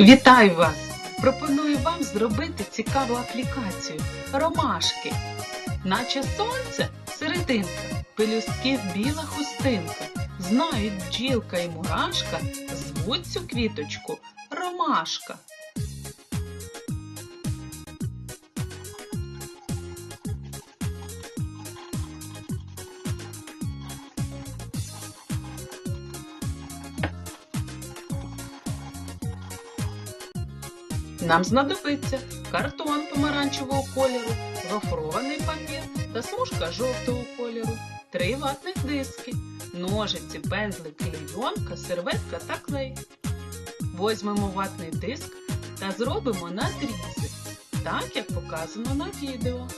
Вітаю вас! Пропоную вам зробити цікаву аплікацію Ромашки. Наче сонце серединка, пелюстків біла хустинка. Знають бджілка і мурашка, звуть цю квіточку Ромашка. Нам знадобиться картон помаранчевого кольору, гофрований папір та смужка жовтого кольору, три ватних диски, ножиці, пензлик, клейонка, серветка та клей. Возьмемо ватний диск та зробимо надрізи, так як показано на відео.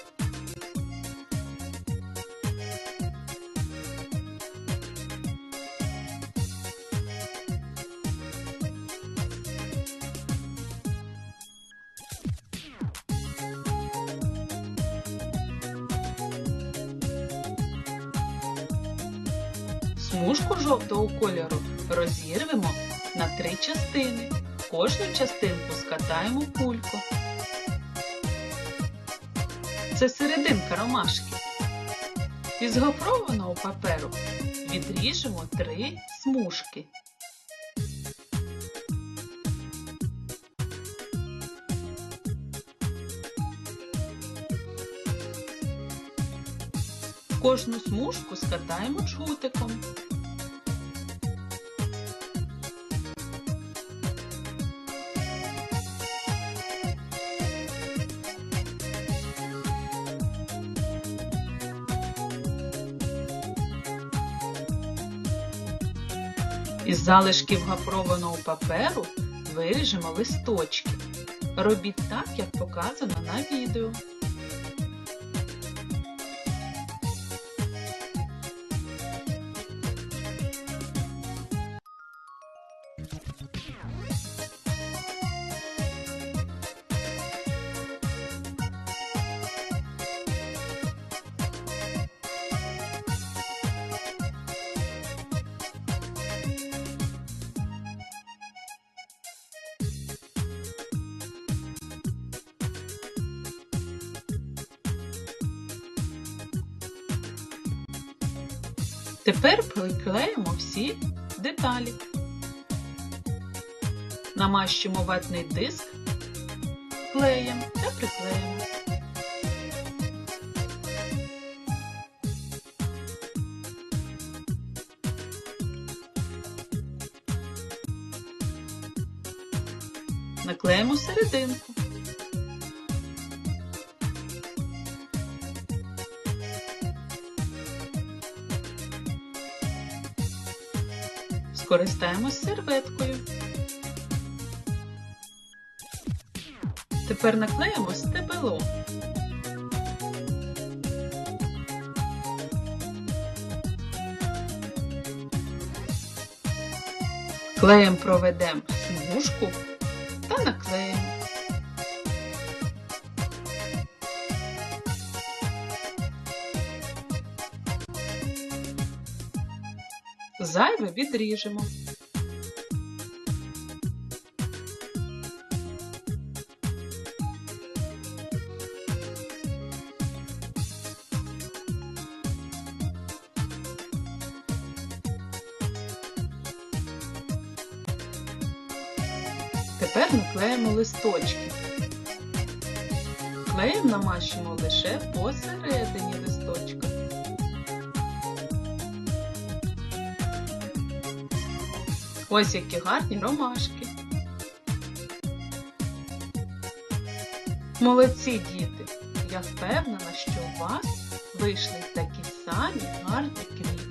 Смужку жовтого кольору розірвемо на три частини. Кожну частинку скатаємо кульку. Це серединка ромашки. Із гофрованого паперу відріжемо три смужки. Кожну смужку скатаємо жгутиком. Із залишків гафрованого паперу виріжемо листочки. Робіть так, як показано на відео. Тепер приклеїмо всі деталі. Намащимо ватний диск клеєм та приклеїмо. Наклеїмо серединку. Скористаємось серветкою. Тепер наклеїмо стебело. Клеєм проведемо смужку та наклеїмо. Зайве відріжемо. Тепер наклеїмо листочки. Клеєм намащимо лише посередині листочка. Ось які гарні ромашки. Молодці діти! Я впевнена, що у вас вийшли такі самі гарні квіти.